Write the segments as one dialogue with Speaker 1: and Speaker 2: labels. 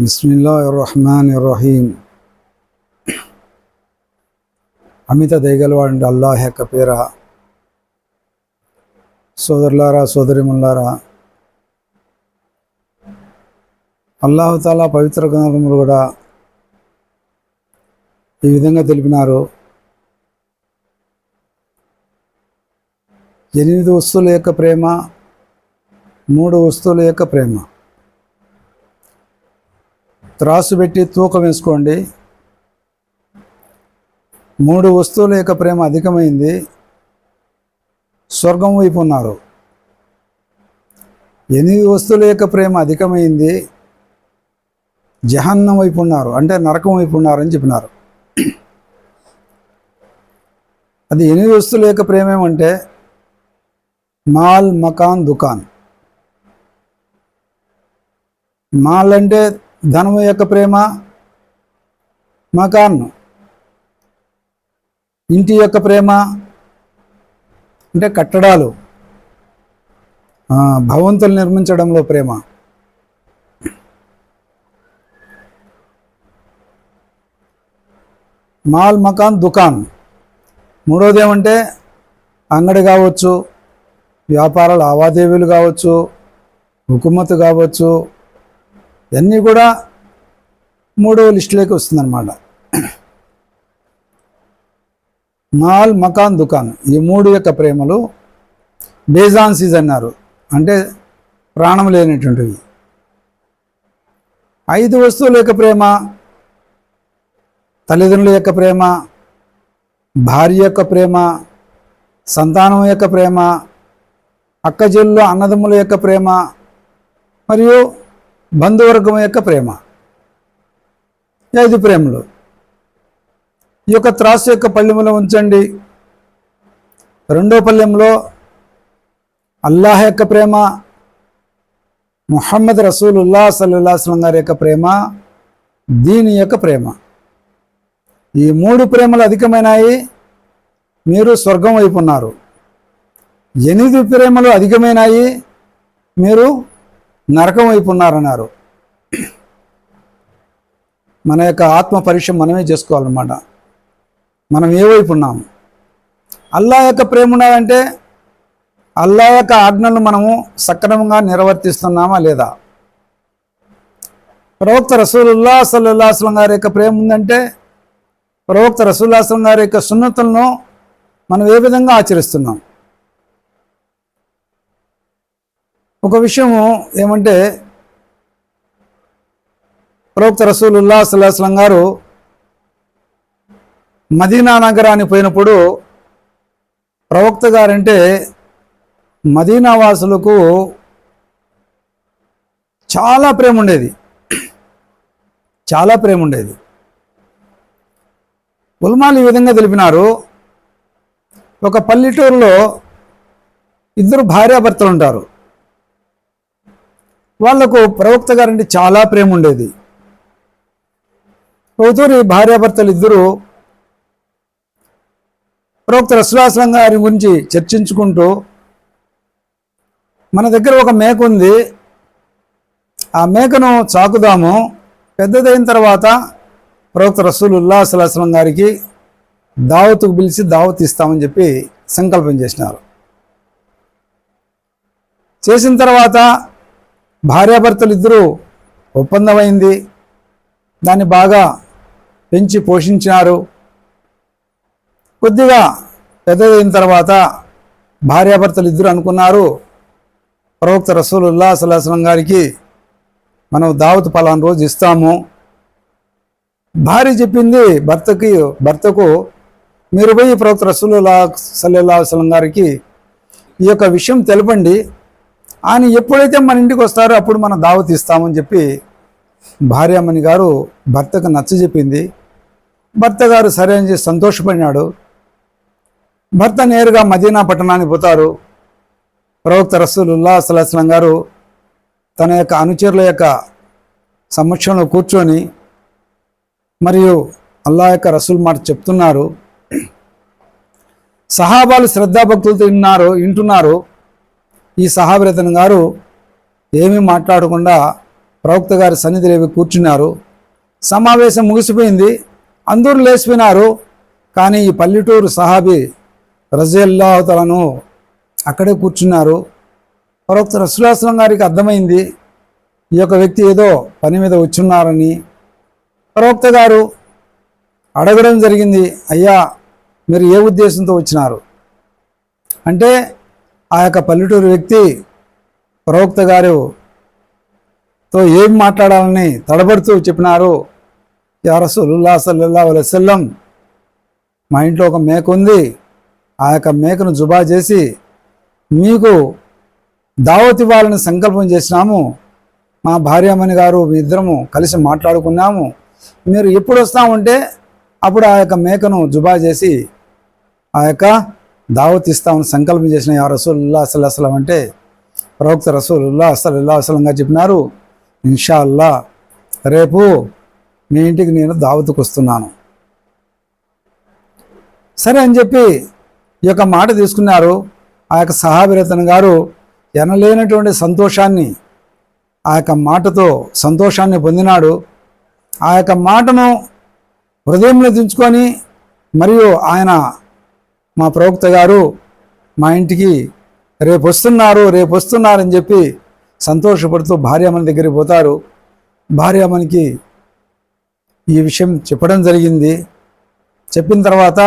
Speaker 1: బిస్మిల్లా రహమాన్ రహీం అమిత దయగలవాడి అల్లాహ్ యొక్క పేర. సోదరులారా సోదరిములారా అల్లాహతాలా పవిత్ర గ్రంథములు కూడా ఈ విధంగా తెలిపినారు. ఎనిమిది వస్తువుల యొక్క ప్రేమ మూడు వస్తువుల యొక్క ప్రేమ. త్రాసు పెట్టి తూకం వేసుకోండి. మూడు వస్తువుల యొక్క ప్రేమ అధికమైంది. స్వర్గం వైపు ఉన్నారు. ఎనిమిది వస్తువుల యొక్క ప్రేమ అధికమైంది. జహన్నం వైపు ఉన్నారు. అంటే నరకం వైపు ఉన్నారని చెప్పినారు. అది ఎనిమిది వస్తువుల యొక్క ప్రేమ ఏమంటే మాల్ మకాన్ దుకాన్. మాల్ అంటే ధనము యొక్క ప్రేమ మకాన్ ఇంటి యొక్క ప్రేమ అంటే కట్టడాలు. భవంతులు నిర్మించడంలో ప్రేమ. మాల్ మకాన్ దుకాన్. మూడోది ఏమంటే అంగడి కావచ్చు వ్యాపార లావాదేవీలు కావచ్చు హుకుమతు కావచ్చు ఇవన్నీ కూడా మూడవ లిస్టులోకి వస్తుందన్నమాట. మాల్ మకాన్ దుకాన్. ఈ మూడు యొక్క ప్రేమలు బేజాన్సీజ్ అన్నారు. అంటే ప్రాణం లేనటువంటివి. ఐదు వస్తువుల యొక్క ప్రేమ తల్లిదండ్రుల యొక్క ప్రేమ భార్య యొక్క ప్రేమ సంతానం యొక్క ప్రేమ అక్కచెల్లు అన్నదమ్ముల యొక్క ప్రేమ మరియు బంధువర్గం యొక్క ప్రేమ. ఐదు ప్రేమలు. ఈ యొక్క త్రాసు యొక్క పళ్ళెములో ఉంచండి. రెండో పళ్ళెంలో అల్లాహ్ యొక్క ప్రేమ ముహమ్మద్ రసూలుల్లా సల్లాహం గారి యొక్క ప్రేమ దీని యొక్క ప్రేమ. ఈ మూడు ప్రేమలు అధికమైనాయి. మీరు స్వర్గం వైపు ఉన్నారు. ఎనిమిది ప్రేమలు అధికమైనాయి. మీరు నరకం వైపు ఉన్నారన్నారు. మన యొక్క ఆత్మ పరీక్ష మనమే చేసుకోవాలన్నమాట. మనం ఏ వైపు ఉన్నాము? అల్లా యొక్క ప్రేమ ఉండాలంటే అల్లా యొక్క ఆజ్ఞలను మనము సక్రమంగా నిర్వర్తిస్తున్నామా లేదా? ప్రవక్త రసూలుల్లా సల్లాహస్లం గారి యొక్క ప్రేమ ఉందంటే ప్రవక్త రసూల్లాహం గారి యొక్క సున్నతులను మనం ఏ విధంగా ఆచరిస్తున్నాం? ఒక విషయము ఏమంటే ప్రవక్త రసూలుల్లా సల్లాహస్లం గారు మదీనా నగరానికి పోయినప్పుడు ప్రవక్త గారంటే మదీనా వాసులకు చాలా ప్రేమ ఉండేది చాలా ప్రేమ ఉండేది ఉల్మాలు ఈ విధంగా తెలిపినారు. ఒక పల్లెటూరులో ఇద్దరు భార్యాభర్తలు ఉంటారు వాళ్ళకు ప్రవక్త గారంటే చాలా ప్రేమ ఉండేది ఒకతూరి భార్యాభర్తలు ఇద్దరు ప్రవక్త రసులాసలం గారి గురించి చర్చించుకుంటూ మన దగ్గర ఒక మేక ఉంది. ఆ మేకను చాకుదాము. పెద్దదైన తర్వాత ప్రవక్త రసూలుల్లా సలాహం గారికి దావత్కు పిలిచి దావత్ ఇస్తామని చెప్పి సంకల్పం చేసినారు. చేసిన తర్వాత భార్యాభర్తలు ఇద్దరూ ఒప్పందమైంది. దాన్ని బాగా పెంచి పోషించినారు. కొద్దిగా పెద్దదైన తర్వాత భార్యాభర్తలు ఇద్దరు అనుకున్నారు ప్రవక్త రసూలుల్లా సలాహం గారికి మనం దావత్ పలానా రోజు ఇస్తాము. భార్య చెప్పింది భర్తకి భర్తకు మీరు పోయి ప్రవక్త రసూలుల్లా సల్లల్లా వసలం గారికి ఈ యొక్క విషయం తెలపండి. ఆయన ఎప్పుడైతే మన ఇంటికి వస్తారో అప్పుడు మనం దావత్ ఇస్తామని చెప్పి భార్యామణి గారు భర్తకు నచ్చ చెప్పింది. భర్త గారు సరే అని చెప్పి సంతోషపడినాడు. భర్త నేరుగా మదీనా పట్టణానికి పోతారు. ప్రవక్త రసూలుల్లా సలాహం గారు తన యొక్క అనుచరుల యొక్క సమక్షంలో కూర్చొని మరియు అల్లా యొక్క రసూల్ మాట చెప్తున్నారు. సహాబాలు శ్రద్ధాభక్తులతో విన్నారు వింటున్నారు. ఈ సహాబిరతన్ గారు ఏమీ మాట్లాడకుండా ప్రవక్త గారి సన్నిధి పోయి కూర్చున్నారు. సమావేశం ముగిసిపోయింది. అందరూ లేచిపోయినారు. కానీ ఈ పల్లెటూరు సహాబి రజల్లాహతలను అక్కడే కూర్చున్నారు. ప్రవక్త రసులాసలం గారికి అర్థమైంది. ఈ యొక్క వ్యక్తి ఏదో పని మీద వచ్చున్నారని. ప్రవక్త గారు అడగడం జరిగింది. అయ్యా మీరు ఏ ఉద్దేశంతో వచ్చినారు? అంటే ఆ యొక్క పల్లెటూరు వ్యక్తి ప్రవక్త గారు తో ఏం మాట్లాడాలని తడబడుతూ చెప్పినారు. యా రసూలుల్లా సల్లల్లా వలసల్లం మా ఇంట్లో ఒక మేక ఉంది. ఆ యొక్క మేకను జుబా చేసి మీకు దావత్ ఇవ్వాలని సంకల్పం చేసినాము. మా భార్యామణి గారు మీ ఇద్దరము కలిసి మాట్లాడుకున్నాము. మీరు ఎప్పుడు వస్తామంటే అప్పుడు ఆ యొక్క మేకను జుబా చేసి ఆ యొక్క దావత్ ఇస్తామని సంకల్పం చేసిన యా రసూల్లా అసలు అంటే ప్రవక్త రసూలుల్లా అసలు అసలం గారు చెప్పినారు ఇన్షా అల్లా రేపు మీ ఇంటికి నేను దావత్కు వస్తున్నాను. సరే అని చెప్పి ఈ యొక్క మాట తీసుకున్నారు. ఆ యొక్క సహాభిరతన్ గారు ఎనలేనటువంటి సంతోషాన్ని ఆ యొక్క మాటతో సంతోషాన్ని పొందినాడు. ఆ యొక్క మాటను హృదయంలో దించుకొని మరియు ఆయన మా ప్రవక్త గారు మా ఇంటికి రేపు వస్తున్నారు రేపు వస్తున్నారని చెప్పి సంతోషపడుతూ భార్యామణి దగ్గరికి పోతారు. భార్యామణికి ఈ విషయం చెప్పడం జరిగింది. చెప్పిన తర్వాత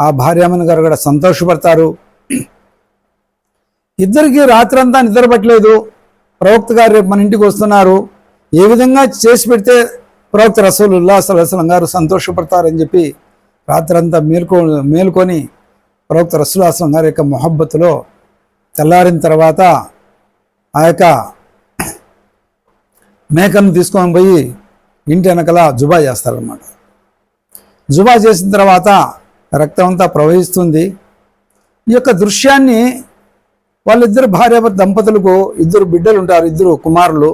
Speaker 1: ఆ భార్యామణి గారు కూడా సంతోషపడతారు. ఇద్దరికి రాత్రంతా నిద్రపట్టలేదు ప్రవక్త గారు రేపు మన ఇంటికి వస్తున్నారు. ఏ విధంగా చేసి పెడితే ప్రవక్త రసూలుల్లా సలహం గారు సంతోషపడతారని చెప్పి రాత్రంతా మేల్కో మేల్కొని ప్రవక్త రసూలాసలం గారి యొక్క మొహబ్బతులో తెల్లారిన తర్వాత ఆ యొక్క మేకను తీసుకొని పోయి ఇంటి వెనకల జుబా చేస్తారనమాట జుబా చేసిన తర్వాత రక్తం అంతా ప్రవహిస్తుంది. ఈ యొక్క దృశ్యాన్ని వాళ్ళిద్దరు భార్యాభర్త దంపతులకు ఇద్దరు బిడ్డలు ఉంటారు ఇద్దరు కుమారులు.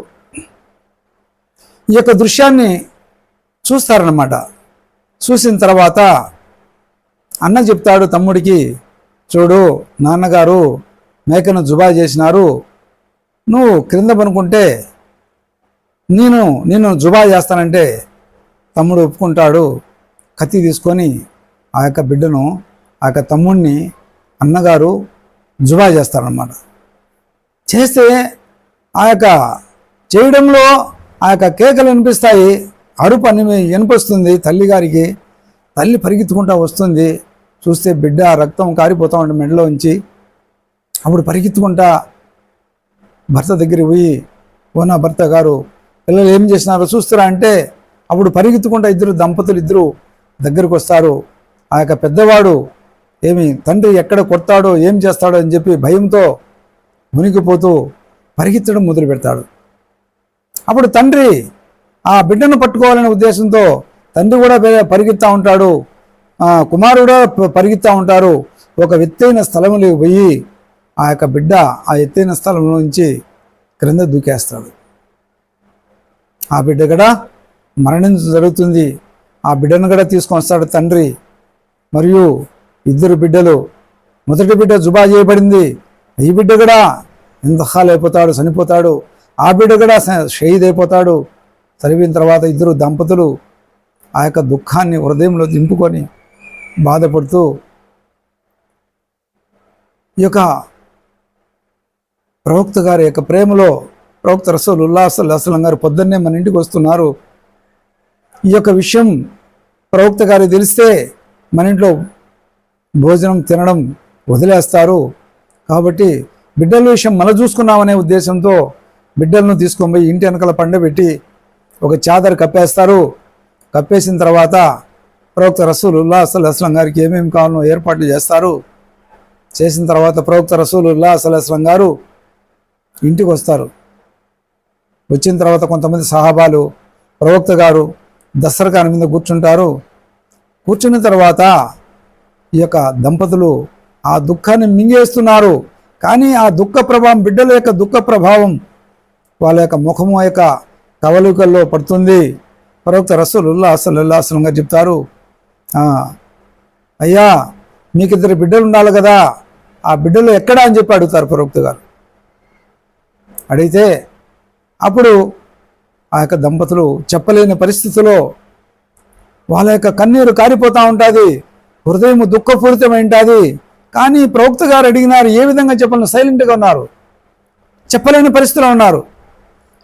Speaker 1: ఈ యొక్క దృశ్యాన్ని చూస్తారనమాట చూసిన తర్వాత అన్న చెప్తాడు తమ్ముడికి చూడు నాన్నగారు మేకను జుబా చేసినారు. నువ్వు క్రింద పనుకుంటే నేను నేను జుబా చేస్తానంటే తమ్ముడు ఒప్పుకుంటాడు. కత్తి తీసుకొని ఆ యొక్క బిడ్డను ఆ యొక్క తమ్ముడిని అన్నగారు జుబా చేస్తారనమాట చేస్తే ఆ యొక్క చేయడంలో ఆ యొక్క కేకలు వినిపిస్తాయి. అరుపు అని వినిపిస్తుంది తల్లి గారికి తల్లి పరిగెత్తుకుంటా వస్తుంది. చూస్తే బిడ్డ రక్తం కారిపోతూ ఉండే మెడలో ఉంచి అప్పుడు పరిగెత్తుకుంటా భర్త దగ్గరికి పోయి ఓ నా భర్త గారు పిల్లలు ఏం చేసినారో చూస్తారా అంటే అప్పుడు పరిగెత్తుకుంటా ఇద్దరు దంపతులు ఇద్దరు దగ్గరకు వస్తారు. ఆ యొక్క పెద్దవాడు ఏమి తండ్రి ఎక్కడ కొడతాడో ఏం చేస్తాడో అని చెప్పి భయంతో మునిగిపోతూ పరిగెత్తడం మొదలు పెడతాడు. అప్పుడు తండ్రి ఆ బిడ్డను పట్టుకోవాలనే ఉద్దేశంతో తండ్రి కూడా పరిగెత్తా ఉంటాడు. కుమారుడు ప- పరిగెత్తా ఉంటారు. ఒక ఎత్తైన స్థలంలోకి పోయి ఆ యొక్క బిడ్డ ఆ ఎత్తైన స్థలం నుంచి క్రింద దూకేస్తాడు. ఆ బిడ్డ కూడా మరణించడం జరుగుతుంది. ఆ బిడ్డను కూడా తీసుకొని వస్తాడు తండ్రి. మరియు ఇద్దరు బిడ్డలు. మొదటి బిడ్డ జుబా చేయబడింది. ఈ బిడ్డ కూడా ఇంతహాల్ అయిపోతాడు? చనిపోతాడు. ఆ బిడ్డ కూడా షహీద్ అయిపోతాడు. చదివిన తర్వాత ఇద్దరు దంపతులు ఆ యొక్క దుఃఖాన్ని హృదయంలో దింపుకొని బాధపడుతూ ఈ యొక్క ప్రవక్త గారి యొక్క ప్రేమలో ప్రవక్త రసూల్ ఉల్లాసల్ అసలం గారు పొద్దున్నే మన ఇంటికి వస్తున్నారు. ఈ యొక్క విషయం ప్రవక్త గారు తెలిస్తే మన ఇంట్లో భోజనం తినడం వదిలేస్తారు. కాబట్టి బిడ్డల విషయం మన చూసుకున్నామనే ఉద్దేశంతో బిడ్డలను తీసుకొని పోయి ఇంటి వెనకాల పండబెట్టి ఒక చాదర్ కప్పేస్తారు. కప్పేసిన తర్వాత ప్రవక్త రసూల్ ఉల్లా అసలు అస్లం గారికి ఏమేమి కావాలో ఏర్పాట్లు చేస్తారు. చేసిన తర్వాత ప్రవక్త రసూల్ ఉల్లా అసలు అస్లం గారు ఇంటికి వస్తారు. వచ్చిన తర్వాత కొంతమంది సహాబాలు ప్రవక్త గారు దసరకాని మీద కూర్చుంటారు. కూర్చున్న తర్వాత ఈ యొక్క దంపతులు ఆ దుఃఖాన్ని మింగేస్తున్నారు. కానీ ఆ దుఃఖ ప్రభావం బిడ్డల యొక్క దుఃఖ ప్రభావం వాళ్ళ యొక్క ముఖము యొక్క కవలికల్లో పడుతుంది. ప్రవక్త రసూలుల్లా అసలు అసలంగా చెప్తారు అయ్యా మీకు ఇద్దరు బిడ్డలు ఉండాలి కదా. ఆ బిడ్డలు ఎక్కడ అని చెప్పి అడుగుతారు ప్రవక్త గారు. అడిగితే అప్పుడు ఆ యొక్క దంపతులు చెప్పలేని పరిస్థితిలో వాళ్ళ యొక్క కన్నీరు కారిపోతూ ఉంటుంది. హృదయం దుఃఖపూరితమై ఉంటుంది. కానీ ప్రవక్త గారు అడిగినారు ఏ విధంగా చెప్పాలని సైలెంట్గా ఉన్నారు? చెప్పలేని పరిస్థితిలో ఉన్నారు.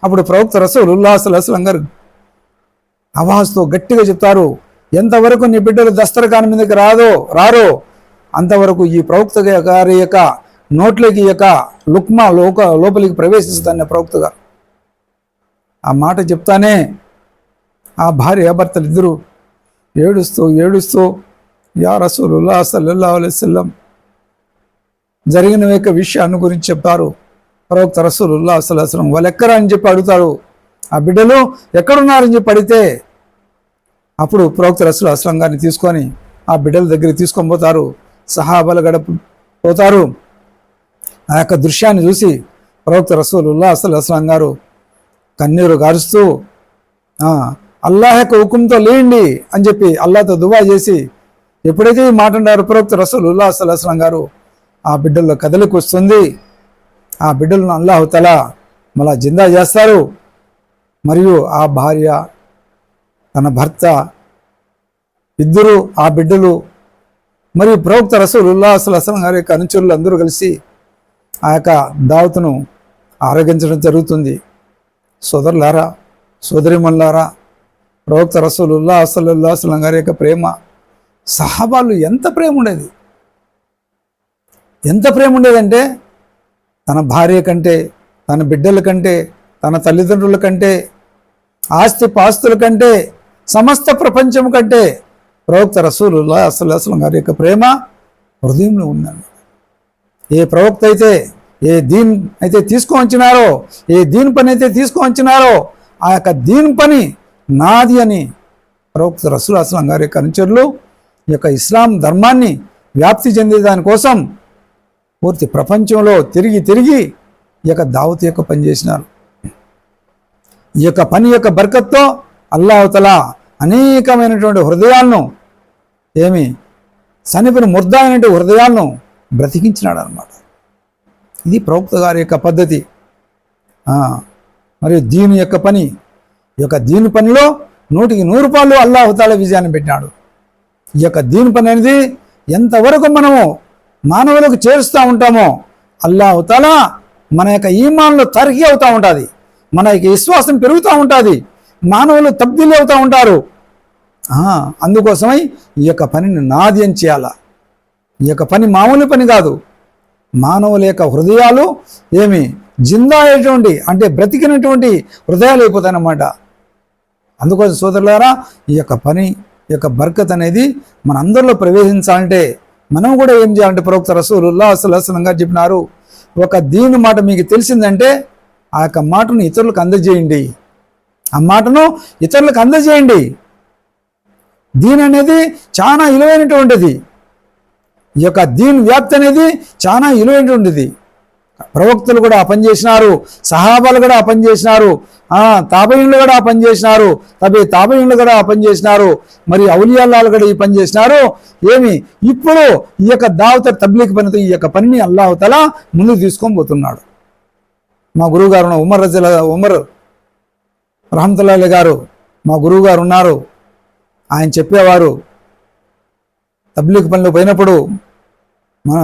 Speaker 1: అప్పుడు ప్రవక్త రసూలు ఉల్లాసలు అసలు అందరు అవాజ్తో గట్టిగా చెప్తారు ఎంతవరకు నీ బిడ్డలు దస్తరఖాన్ మీదకి రాదో రారో అంతవరకు ఈ ప్రవక్త గారి యొక్క నోట్లోకి యొక్క లుక్మా లోక లోపలికి ప్రవేశిస్తాను ప్రవక్త గారు. ఆ మాట చెప్తానే ఆ భార్య భర్తలు ఇద్దరు ఏడుస్తూ ఏడుస్తూ యా రసూలుల్లా సల్లల్లాహు అలైహి జరిగిన యొక్క విషయాన్ని గురించి చెప్తారు. ప్రవక్త రసూలుల్లా అసలు వాళ్ళు ఎక్కరా అని చెప్పి అడుగుతారు. ఆ బిడ్డలు ఎక్కడున్నారని చెప్పి అడిగితే అప్పుడు ప్రవక్త రసూలు అస్లం గారిని తీసుకొని ఆ బిడ్డల దగ్గరికి తీసుకొని పోతారు. సహాబల గడప పోతారు. ఆ యొక్క దృశ్యాన్ని చూసి ప్రవక్త రసూలుల్లా అసలు అస్లం గారు కన్నీరు గారుస్తూ అల్లాహ్ యొక్క హుకుంతో లేండి అని చెప్పి అల్లాహతో దువా చేసి ఎప్పుడైతే ఈ మాట అన్నారు ప్రవక్త రసూలుల్లా అసలు అస్లం గారు ఆ బిడ్డల్లో కదలికి వస్తుంది. ఆ బిడ్డలను అల్లాహుతల మళ్ళా జిందా చేస్తారు. మరియు ఆ భార్య తన భర్త ఇద్దరు ఆ బిడ్డలు మరియు ప్రవక్త రసూలుల్లా అసలు అసలం గారి యొక్క అనుచరులు అందరూ కలిసి ఆ యొక్క దావతును ఆరోగించడం జరుగుతుంది. సోదరులారా సోదరిమల్లారా ప్రవక్త రసూలుల్లా అసలుల్లా అసలం గారి యొక్క ప్రేమ సహాబాలు ఎంత ప్రేమ ఉండేది? ఎంత ప్రేమ ఉండేదంటే తన భార్య కంటే తన బిడ్డల కంటే తన తల్లిదండ్రుల కంటే ఆస్తి పాస్తుల కంటే సమస్త ప్రపంచం కంటే ప్రవక్త రసూలుల్లా అసలు అసలు గారి యొక్క ప్రేమ హృదయంలో ఉందన్న ఏ ప్రవక్త అయితే ఏ దీన్ అయితే తీసుకువచ్చినారో ఏ దీని పని అయితే తీసుకువచ్చినారో ఆ యొక్క దీని పని నాది అని ప్రవక్త రసూల్ అస్లాం గారి యొక్క అనుచరులు ఈ యొక్క ఇస్లాం ధర్మాన్ని వ్యాప్తి చెందే దానికోసం పూర్తి ప్రపంచంలో తిరిగి తిరిగి ఈ యొక్క దావత్ యొక్క పని చేసినారు. ఈ యొక్క పని యొక్క బర్కత్తో అల్లాహతల అనేకమైనటువంటి హృదయాలను ఏమి సనిపిన ముర్ద అయినటువంటి హృదయాలను బ్రతికించినాడు అనమాట ఇది ప్రవక్త గారి యొక్క పద్ధతి. మరియు దీని యొక్క పని ఈ యొక్క దీని పనిలో నూటికి నూరు రూపాయలు అల్లాహుతాల విజయాన్ని పెట్టినాడు. ఈ యొక్క దీని పని అనేది ఎంతవరకు మనము మానవులకు చేరుస్తూ ఉంటామో అల్లాహుతాల మన యొక్క ఈమాన్లో తరిగి అవుతూ ఉంటుంది. మన యొక్క విశ్వాసం పెరుగుతూ ఉంటుంది. మానవులు తబ్దీలు అవుతూ ఉంటారు. అందుకోసమై ఈ యొక్క పనిని నాది అని చేయాలా? ఈ యొక్క పని మామూలు పని కాదు. మానవుల యొక్క హృదయాలు ఏమి? జిందా అయ్యేటువంటి అంటే బ్రతికినటువంటి హృదయాలు అయిపోతాయన్నమాట. అందుకోసం సోదరులారా ఈ యొక్క పని ఈ యొక్క బర్కత్ అనేది మన అందరిలో ప్రవేశించాలంటే మనం కూడా ఏం చేయాలంటే ప్రవక్త రసూలుల్లా అసలు గారు చెప్పినారు ఒక దీని మాట మీకు తెలిసిందంటే ఆ యొక్క మాటను ఇతరులకు అందజేయండి. ఆ మాటను ఇతరులకు అందజేయండి. దీని అనేది చాలా విలువైనటువంటిది ఈ యొక్క దీని వ్యాప్తి అనేది చాలా విలువైనటువంటిది ప్రవక్తలు కూడా పనిచేసినారు చేసినారు సహాబాలు కూడా పనిచేసినారు పని కూడా పనిచేసినారు తబే చేసినారు తబి కూడా పనిచేసినారు చేసినారు మరి ఔలియాల్లాలు కూడా ఈ పని చేసినారు ఏమి? ఇప్పుడు ఈ యొక్క దావత తబ్లీక్ పనితో ఈ యొక్క పనిని అల్లాహతల ముందుకు తీసుకొని పోతున్నాడు. మా గురువు గారు ఉమర్ రజల ఉమర్ రహమతుల్లాలి గారు మా గురువు గారు ఉన్నారు. ఆయన చెప్పేవారు తబ్లీక్ పనులు పోయినప్పుడు మన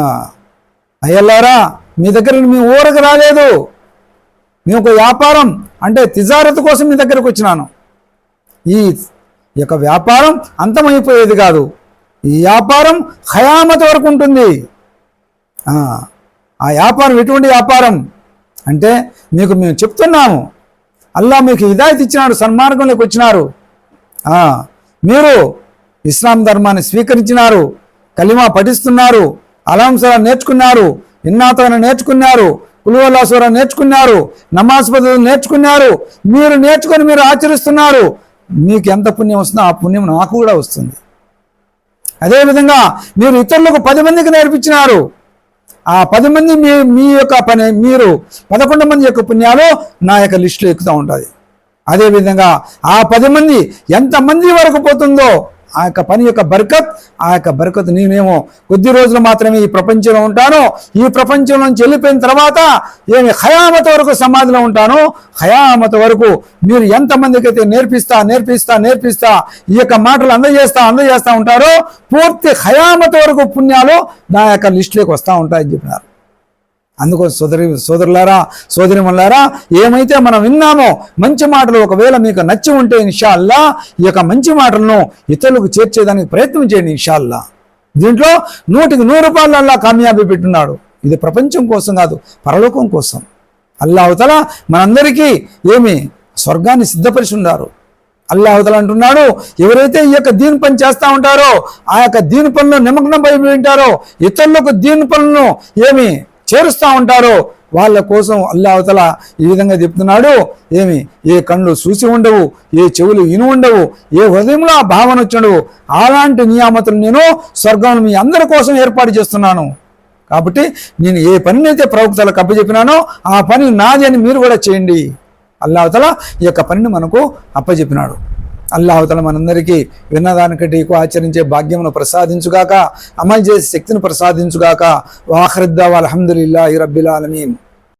Speaker 1: అయ్యల్లారా మీ దగ్గర మీ ఊరకు రాలేదు. మేము ఒక వ్యాపారం అంటే తిజారత్ కోసం మీ దగ్గరకు వచ్చినాను. ఈ యొక్క వ్యాపారం అంతమైపోయేది కాదు. ఈ వ్యాపారం ఖయామత్ వరకు ఉంటుంది. ఆ వ్యాపారం ఎటువంటి వ్యాపారం? అంటే మీకు మేము చెప్తున్నాము అల్లా మీకు హిదాయత్ ఇచ్చినాడు సన్మార్గంలోకి వచ్చినారు. మీరు ఇస్లాం ధర్మాన్ని స్వీకరించినారు కలిమా పఠిస్తున్నారు అలాంసరా నేర్చుకున్నారు ఇన్నాతన నేర్చుకున్నారు కులువల్లాసుర నేర్చుకున్నారు నమాజ్ పద్ధతులు నేర్చుకున్నారు మీరు నేర్చుకొని మీరు ఆచరిస్తున్నారు. మీకు ఎంత పుణ్యం వస్తుందో ఆ పుణ్యం నాకు కూడా వస్తుంది. అదేవిధంగా మీరు ఇతరులకు పది మందికి నేర్పించినారు. ఆ పది మంది మీ మీ యొక్క పని మీరు పదకొండు మంది యొక్క పుణ్యాలు నా యొక్క లిస్టులో ఎక్కుతూ ఉంటుంది అదేవిధంగా ఆ పది మంది ఎంతమంది వరకు పోతుందో ఆ యొక్క పని యొక్క బర్కత్ ఆ యొక్క బర్కత్ నేనేమో కొద్ది రోజులు మాత్రమే ఈ ప్రపంచంలో ఉంటాను. ఈ ప్రపంచం నుంచి వెళ్ళిపోయిన తర్వాత ఏమి హయామత వరకు సమాధిలో ఉంటాను. హయామత వరకు మీరు ఎంతమందికి అయితే నేర్పిస్తా నేర్పిస్తా నేర్పిస్తా ఈ యొక్క మాటలు అందజేస్తా అందజేస్తా ఉంటారో పూర్తి హయామత వరకు పుణ్యాలు నా యొక్క లిస్టులోకి వస్తూ ఉంటాయని చెప్పినారు. అందుకోసం సోదరి సోదరులారా సోదరిమల్లారా ఏమైతే మనం విన్నామో మంచి మాటలు ఒకవేళ మీకు నచ్చి ఉంటే ఇన్షాల్లా ఈ యొక్క మంచి మాటలను ఇతరులకు చేర్చేదానికి ప్రయత్నం చేయండి ఇన్షాల్లా దీంట్లో నూటికి నూరు రూపాయలల్లా కామయాబీ పెట్టున్నాడు. ఇది ప్రపంచం కోసం కాదు పరలోకం కోసం. అల్లాహతల మనందరికీ ఏమి స్వర్గాన్ని సిద్ధపరిచి ఉన్నారు అవతల అంటున్నాడు ఎవరైతే ఈ యొక్క దీని పని చేస్తూ ఉంటారో ఆ యొక్క దీని పనులు నిమగ్నం అయిపోయి ఉంటారో ఇతరులకు దీని పనులను ఏమి చేరుస్తూ ఉంటారో వాళ్ళ కోసం అల్లావతల ఈ విధంగా చెప్తున్నాడు. ఏమి? ఏ కళ్ళు చూసి ఉండవు ఏ చెవులు విని ఉండవు ఏ హృదయంలో ఆ భావన వచ్చుండవు అలాంటి నియామతులు నేను స్వర్గం మీ అందరి కోసం ఏర్పాటు చేస్తున్నాను. కాబట్టి నేను ఏ పనినైతే ప్రవక్తలకు అప్పచెప్పినానో ఆ పని నాది అని మీరు కూడా చేయండి. అల్లావతల ఈ యొక్క పనిని మనకు అప్పచెప్పినాడు. అల్లాహతల మనందరికీ విన్నదానికంటే ఎక్కువ ఆచరించే భాగ్యమును ప్రసాదించుగాక అమలు చేసే శక్తిని ప్రసాదించుగాక వాహరిద్దా అల్హమ్దుల్లా రబ్బిల్ ఆలమీన్.